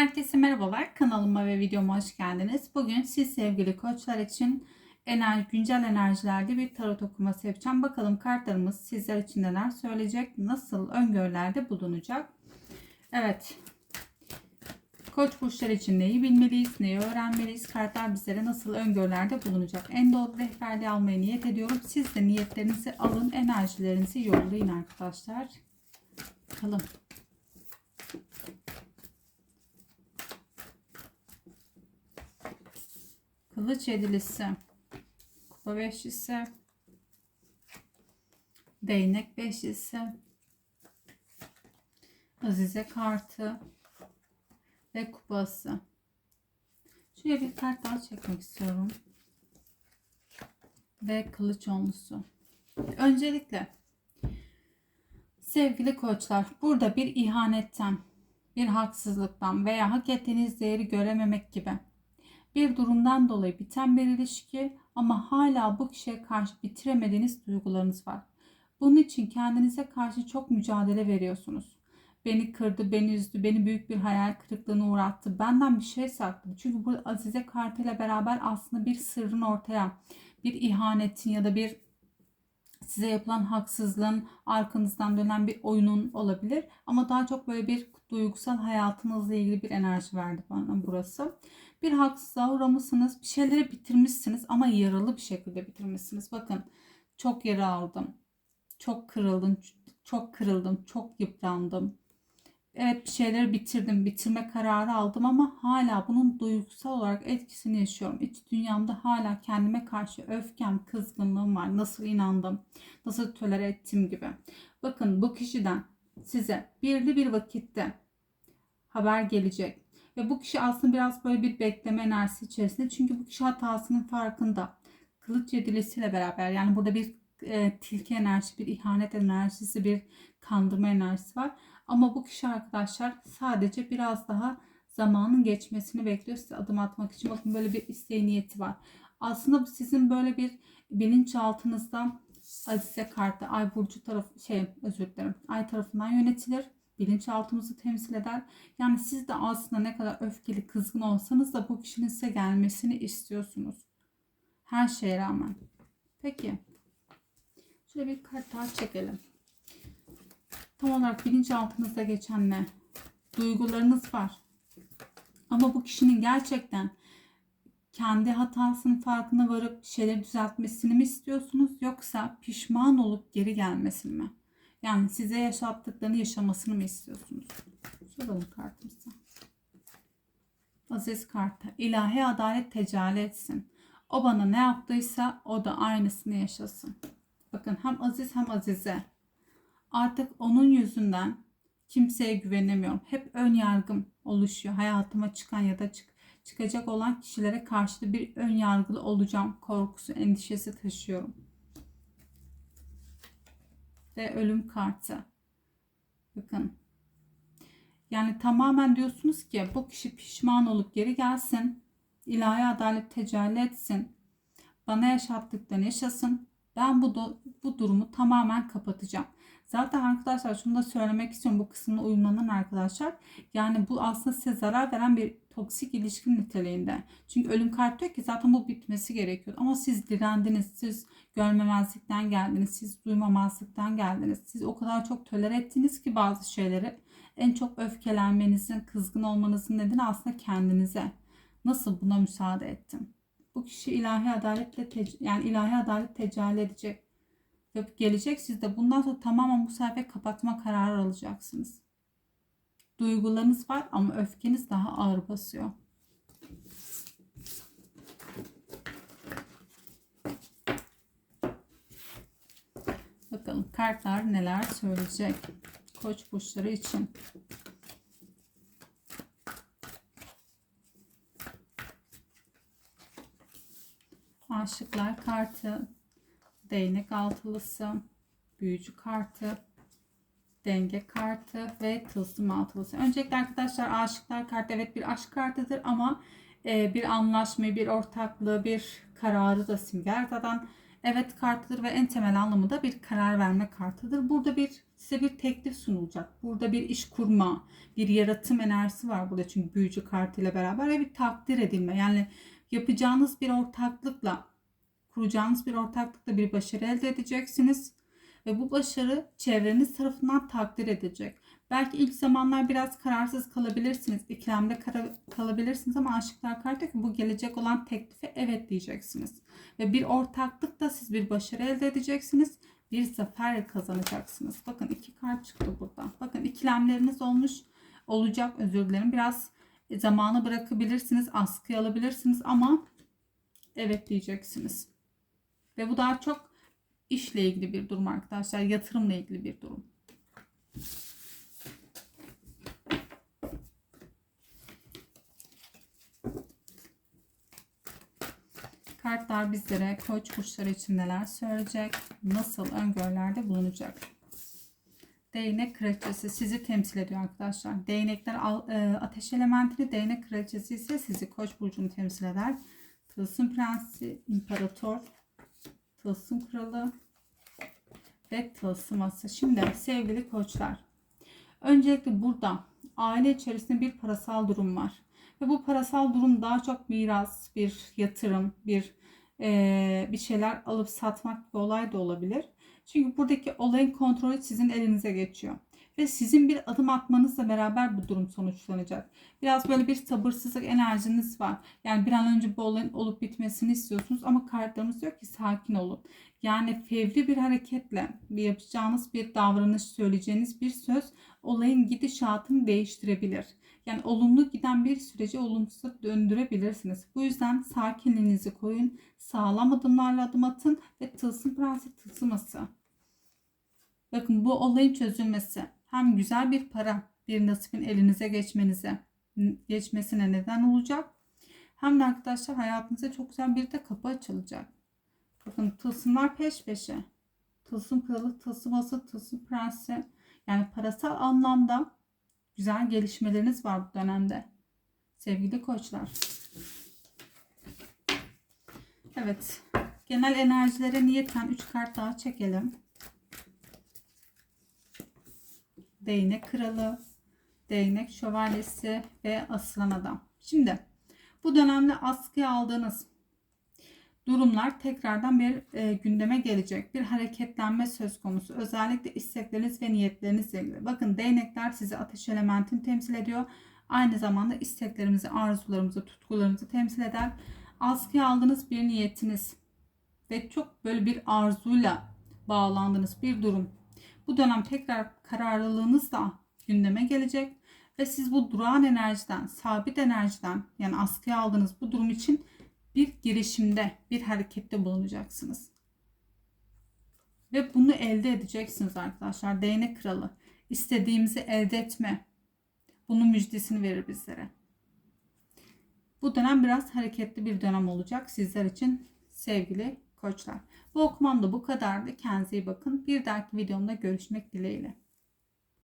Herkese merhabalar. Kanalıma ve videoma hoş geldiniz. Bugün siz sevgili koçlar için enerji, güncel enerjilerde bir tarot okuması yapacağım. Bakalım kartlarımız sizler için neler söyleyecek, nasıl öngörülerde bulunacak. Evet. Koç burçları için neyi bilmeliyiz, neyi öğrenmeliyiz, kartlar bizlere nasıl öngörülerde bulunacak. En doğru rehberliği almaya niyet ediyorum. Siz de niyetlerinizi alın, enerjilerinizi yollayın arkadaşlar. Bakalım. Kılıç yedilisi. Kupa beşlisi. Değnek beşlisi. Azize kartı. Ve kupası. Şuraya bir kart daha çekmek istiyorum. Ve kılıç onlusu. Öncelikle sevgili koçlar burada bir ihanetten, bir haksızlıktan veya hak ettiğiniz değeri görememek gibi bir durumdan dolayı biten bir ilişki ama hala bu kişiye karşı bitiremediğiniz duygularınız var. Bunun için kendinize karşı çok mücadele veriyorsunuz. Beni kırdı, beni üzdü, beni büyük bir hayal kırıklığına uğrattı. Benden bir şey sakladı. Çünkü bu Azize kartıyla beraber aslında bir sırrın ortaya, bir ihanetin ya da bir size yapılan haksızlığın arkanızdan dönen bir oyunun olabilir. Ama daha çok böyle bir duygusal hayatınızla ilgili bir enerji verdi bana burası. Bir haksızlığa uğramışsınız, bir şeyleri bitirmişsiniz ama yaralı bir şekilde bitirmişsiniz. Bakın çok yara aldım, çok kırıldım, çok kırıldım, çok yıprandım. Evet bir şeyleri bitirdim, bitirme kararı aldım ama hala bunun duygusal olarak etkisini yaşıyorum. İç dünyamda hala kendime karşı öfkem, kızgınlığım var. Nasıl inandım, nasıl tolere ettim gibi. Bakın bu kişiden size birli bir vakitte haber gelecek. Ve bu kişi aslında biraz böyle bir bekleme enerjisi içerisinde. Çünkü bu kişi hatasının farkında. Kılıç yedilisiyle beraber yani burada bir e, tilki enerjisi, bir ihanet enerjisi, bir kandırma enerjisi var. Ama bu kişi arkadaşlar sadece biraz daha zamanın geçmesini bekliyor size adım atmak için. Bakın böyle bir isteği niyeti var. Aslında sizin böyle bir bilinçaltınızda Azize kartı Ay burcu tarafı şey özür dilerim. Ay tarafından yönetilir. Bilinçaltımızı temsil eder. Yani siz de aslında ne kadar öfkeli, kızgın olsanız da bu kişinin size gelmesini istiyorsunuz. Her şeye rağmen. Peki. Şöyle bir kart daha çekelim. Tam olarak bilinçaltınızda geçen ne? Duygularınız var. Ama bu kişinin gerçekten kendi hatasının farkına varıp şeyleri düzeltmesini mi istiyorsunuz yoksa pişman olup geri gelmesini mi? Yani size yaşattıklarını yaşamasını mı istiyorsunuz? Soralım kartımıza. Aziz kartı. İlahi adalet tecelli etsin. O bana ne yaptıysa o da aynısını yaşasın. Bakın hem aziz hem azize. Artık onun yüzünden kimseye güvenemiyorum. Hep ön yargım oluşuyor. Hayatıma çıkan ya da çık çıkacak olan kişilere karşı bir ön yargılı olacağım korkusu, endişesi taşıyorum. Ve ölüm kartı. Bakın. Yani tamamen diyorsunuz ki bu kişi pişman olup geri gelsin. İlahi adalet tecelli etsin. Bana yaşattıklarını yaşasın. Ben bu, bu durumu tamamen kapatacağım. Zaten arkadaşlar şunu da söylemek istiyorum bu kısımda uyumlanan arkadaşlar. Yani bu aslında size zarar veren bir toksik ilişki niteliğinde. Çünkü ölüm kartı diyor ki zaten bu bitmesi gerekiyor. Ama siz direndiniz, siz görmemezlikten geldiniz, siz duymamazlıktan geldiniz. Siz o kadar çok tolere ettiniz ki bazı şeyleri. En çok öfkelenmenizin, kızgın olmanızın nedeni aslında kendinize. Nasıl buna müsaade ettim? Bu kişi ilahi adaletle yani ilahi adalet tecelli edecek yapıp gelecek. Siz de bundan sonra tamamen bu sayfayı kapatma kararı alacaksınız. Duygularınız var ama öfkeniz daha ağır basıyor. Bakalım kartlar neler söyleyecek. Koç burçları için. Aşıklar kartı değnek altılısı, büyücü kartı, denge kartı ve tılsım altılısı. Öncelikle arkadaşlar aşıklar kartı evet bir aşk kartıdır ama e, bir anlaşma, bir ortaklığı, bir kararı da simger. Zaten evet kartıdır ve en temel anlamı da bir karar verme kartıdır. Burada bir size bir teklif sunulacak. Burada bir iş kurma, bir yaratım enerjisi var burada çünkü büyücü kartıyla beraber ve bir takdir edilme. Yani yapacağınız bir ortaklıkla, kuracağınız bir ortaklıkla bir başarı elde edeceksiniz. Ve bu başarı çevreniz tarafından takdir edilecek. Belki ilk zamanlar biraz kararsız kalabilirsiniz. ikilemde kalabilirsiniz ama aşıklar kartı ki bu gelecek olan teklife evet diyeceksiniz. Ve bir ortaklıkla siz bir başarı elde edeceksiniz. Bir zafer kazanacaksınız. Bakın iki kart çıktı burada. Bakın ikilemleriniz olmuş olacak özür dilerim. Biraz zamanı bırakabilirsiniz. Askıya alabilirsiniz ama evet diyeceksiniz. Ve bu daha çok işle ilgili bir durum arkadaşlar. Yatırımla ilgili bir durum. Kartlar bizlere koç burçları için neler söyleyecek? Nasıl öngörülerde bulunacak? Değnek kraliçesi sizi temsil ediyor arkadaşlar. Değnekler e, ateş elementini, değnek kraliçesi ise sizi koç burcunu temsil eder. Tılsım prensi, imparator, tılsım kralı ve tılsım ası. Şimdi sevgili koçlar. Öncelikle burada aile içerisinde bir parasal durum var. Ve bu parasal durum daha çok miras, bir yatırım, bir eee, bir şeyler alıp satmak bir olay da olabilir. Çünkü buradaki olayın kontrolü sizin elinize geçiyor. Ve sizin bir adım atmanızla beraber bu durum sonuçlanacak. Biraz böyle bir sabırsızlık enerjiniz var. Yani bir an önce bu olayın olup bitmesini istiyorsunuz ama kartlarımız diyor ki sakin olun. Yani fevri bir hareketle bir yapacağınız bir davranış, söyleyeceğiniz bir söz olayın gidişatını değiştirebilir. Yani olumlu giden bir süreci olumsuza döndürebilirsiniz. Bu yüzden sakinliğinizi koyun, sağlam adımlarla adım atın ve tılsım prensi tılsıması. Bakın bu olayın çözülmesi hem güzel bir para, bir nasibin elinize geçmenize, geçmesine neden olacak. Hem de arkadaşlar hayatınıza çok güzel bir de kapı açılacak. Bakın tılsımlar peş peşe. Tılsım kralı, tılsım ası, tılsım prensi. Yani parasal anlamda güzel gelişmeleriniz var bu dönemde. Sevgili koçlar. Evet. Genel enerjilere niyeten 3 kart daha çekelim. Değnek kralı, değnek şövalyesi ve aslan adam. Şimdi bu dönemde askıya aldığınız durumlar tekrardan bir e, gündeme gelecek. Bir hareketlenme söz konusu. Özellikle istekleriniz ve niyetlerinizle ilgili. Bakın değnekler sizi ateş elementini temsil ediyor. Aynı zamanda isteklerimizi, arzularımızı, tutkularımızı temsil eder. Askıya aldığınız bir niyetiniz ve çok böyle bir arzuyla bağlandığınız bir durum. Bu dönem tekrar kararlılığınızla gündeme gelecek ve siz bu durağan enerjiden, sabit enerjiden yani askıya aldığınız bu durum için bir girişimde, bir harekette bulunacaksınız. Ve bunu elde edeceksiniz arkadaşlar. Değnek kralı. İstediğimizi elde etme. Bunun müjdesini verir bizlere. Bu dönem biraz hareketli bir dönem olacak sizler için sevgili koçlar. Bu okumam da bu kadardı. Kendinize iyi bakın. Bir dahaki videomda görüşmek dileğiyle.